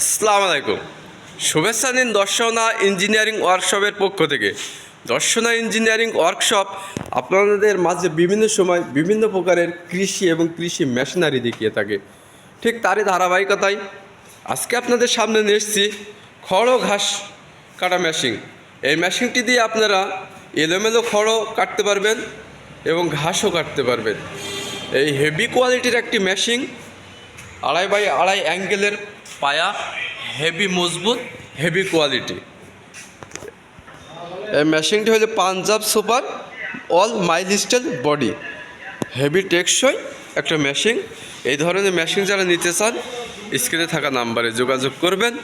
আসসালামু আলাইকুম। শুভেচ্ছা নিন দর্শনা ইঞ্জিনিয়ারিং ওয়ার্কশপের পক্ষ থেকে। দর্শনা ইঞ্জিনিয়ারিং ওয়ার্কশপ আপনাদের মাঝে বিভিন্ন সময় বিভিন্ন প্রকারের কৃষি এবং কৃষি মেশিনারি দেখিয়ে থাকে। ঠিক তারই ধারাবাহিকতায় আজকে আপনাদের সামনে নিয়ে এসেছি খড় ঘাস কাটা মেশিন। এই মেশিনটি দিয়ে আপনারা এলোমেলো খড়ও কাটতে পারবেন এবং ঘাসও কাটতে পারবেন। এই হেভি কোয়ালিটির একটি মেশিন আড়াই বাই আড়াই অ্যাঙ্গেলের হেভি মজবুত হেভি কোয়ালিটি এই মেশিনটি হলো Punjab super all mile style body heavy টেকসই একটা মেশিন এই ধরনের মেশিন যারা নিতে চান স্ক্রিনে থাকা নাম্বারে যোগাযোগ করবেন।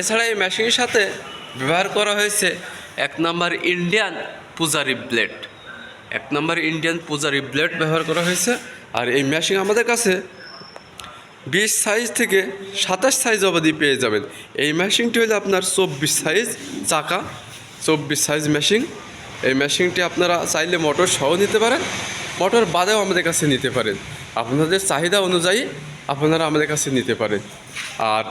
এছাড়া এই মেশিনের সাথে ব্যবহার করা হয়েছে এক নাম্বার ইন্ডিয়ান পূজারি ব্লেড এক নাম্বার ইন্ডিয়ান পূজারি ব্লেড ব্যবহার করা হয়েছে। আর এই মেশিন আমাদের কাছে বিশ সাইজ থেকে সাতাশ সাইজ অবধি পেয়ে যাবেন। এই মেশিনটি হলো আপনার চব্বিশ সাইজ চাকা, চব্বিশ সাইজ মেশিন। এই মেশিনটি আপনারা চাইলে মোটর সহ নিতে পারেন, মোটর বাদেও আমাদের কাছে নিতে পারেন। আপনাদের চাহিদা অনুযায়ী আপনারা আমাদের কাছে নিতে পারেন। আর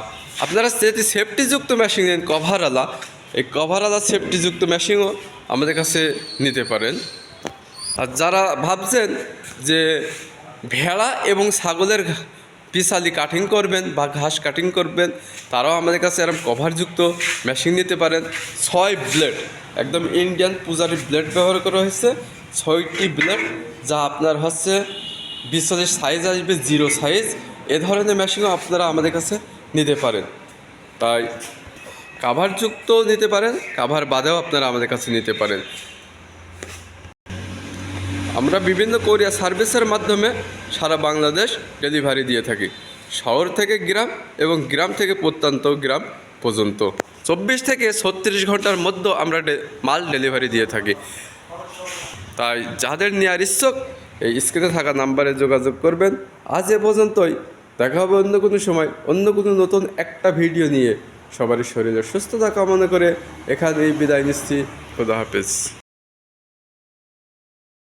আপনারা যদি সেফটিযুক্ত মেশিন নেন কভারওয়ালা এই কভারওয়ালা সেফটিযুক্ত মেশিনও আমাদের কাছে নিতে পারেন। আর যারা ভাবছেন যে ভেড়া এবং ছাগলের পিসালি কাটিং করবেন বা ঘাস কাটিং করবেন, তারাও আমাদের কাছে এরকম কভারযুক্ত মেশিন নিতে পারেন। ছয় ব্লেড একদম ইন্ডিয়ান পূজারি ব্লেড ব্যবহার করা হয়েছে। ছয়টি ব্লেড যা আপনার হচ্ছে বিশ্বদের সাইজ আসবে জিরো সাইজ এ ধরনের মেশিনও আপনারা আমাদের কাছে নিতে পারেন। তাই কাভারযুক্ত নিতে পারেন কাভার বাদেও আপনারা আমাদের কাছে নিতে পারেন। আমরা বিভিন্ন কোরিয়া সার্ভিসের মাধ্যমে সারা বাংলাদেশ ডেলিভারি দিয়ে থাকি। শহর থেকে গ্রাম এবং গ্রাম থেকে প্রত্যন্ত গ্রাম পর্যন্ত। চব্বিশ থেকে ছত্রিশ ঘণ্টার মধ্যে আমরা মাল ডেলিভারি দিয়ে থাকি। তাই যাদের নেওয়ার ইচ্ছুক, এই স্ক্রিনে থাকা নাম্বারে যোগাযোগ করবেন। আজ এ পর্যন্তই। দেখা হবে অন্য কোনো সময়, অন্য কোনো নতুন একটা ভিডিও নিয়ে। সবারই শরীরের সুস্থতা কামনা করে এখানেই বিদায় নিচ্ছি। খুদা হাফেজ।